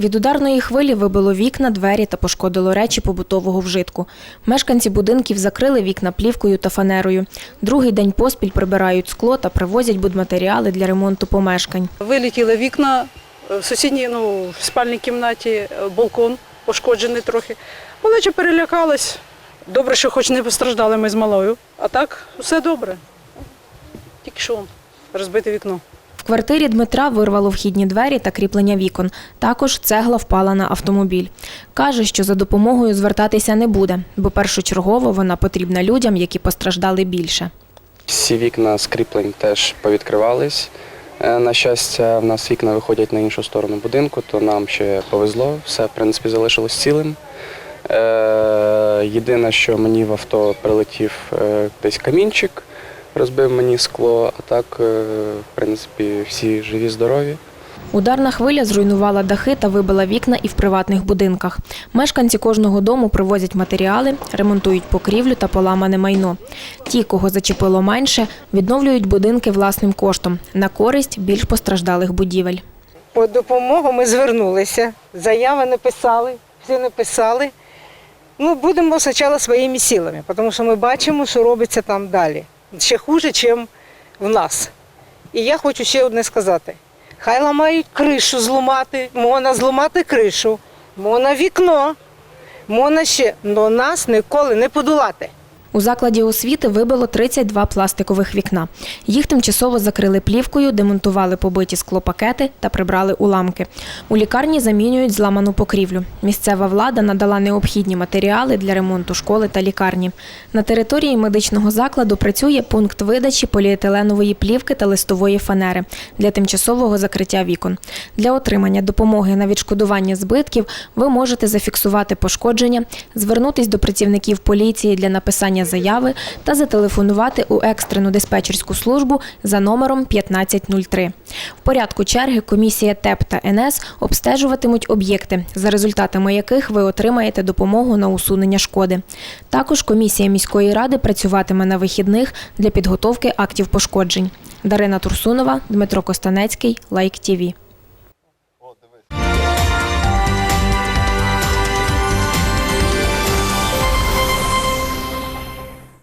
Від ударної хвилі вибило вікна, двері та пошкодило речі побутового вжитку. Мешканці будинків закрили вікна плівкою та фанерою. Другий день поспіль прибирають скло та привозять будматеріали для ремонту помешкань. Вилетіли вікна е, в сусідній, ну, спальній кімнаті, е, балкон пошкоджений трохи. Малеча перелякалась. Добре, що хоч не постраждали ми з малою. А так, все добре. Тільки що розбите вікно. В квартирі Дмитра вирвало вхідні двері та кріплення вікон. Також цегла впала на автомобіль. Каже, що за допомогою звертатися не буде, бо першочергово вона потрібна людям, які постраждали більше. Всі вікна скріплень теж повідкривались. Е, На щастя, в нас вікна виходять на іншу сторону будинку, то нам ще повезло, все в принципі залишилось цілим. Е, Єдине, що мені в авто прилетів е, десь камінчик, розбив мені скло, а так, е, в принципі, всі живі, здорові. Ударна хвиля зруйнувала дахи та вибила вікна і в приватних будинках. Мешканці кожного дому привозять матеріали, ремонтують покрівлю та поламане майно. Ті, кого зачепило менше, відновлюють будинки власним коштом на користь більш постраждалих будівель. По допомогу ми звернулися, заяви написали, всі написали. Ну, будемо спочатку своїми силами, тому що ми бачимо, що робиться там далі. Ще хуже, ніж в нас. І я хочу ще одне сказати: хай ламають кришу зламати, можна зламати кришу, можна вікно, можна ще, але нас ніколи не подолати. У закладі освіти вибило 32 пластикових вікна. Їх тимчасово закрили плівкою, демонтували побиті склопакети та прибрали уламки. У лікарні замінюють зламану покрівлю. Місцева влада надала необхідні матеріали для ремонту школи та лікарні. На території медичного закладу працює пункт видачі поліетиленової плівки та листової фанери для тимчасового закриття вікон. Для отримання допомоги на відшкодування збитків ви можете зафіксувати пошкодження, звернутись до працівників поліції для написання заяви та зателефонувати у екстрену диспетчерську службу за номером 1503. В порядку черги комісія ТЕП та НС обстежуватимуть об'єкти, за результатами яких ви отримаєте допомогу на усунення шкоди. Також комісія міської ради працюватиме на вихідних для підготовки актів пошкоджень. Дарина Турсунова, Дмитро Костанецький, Лайк ТІВІ.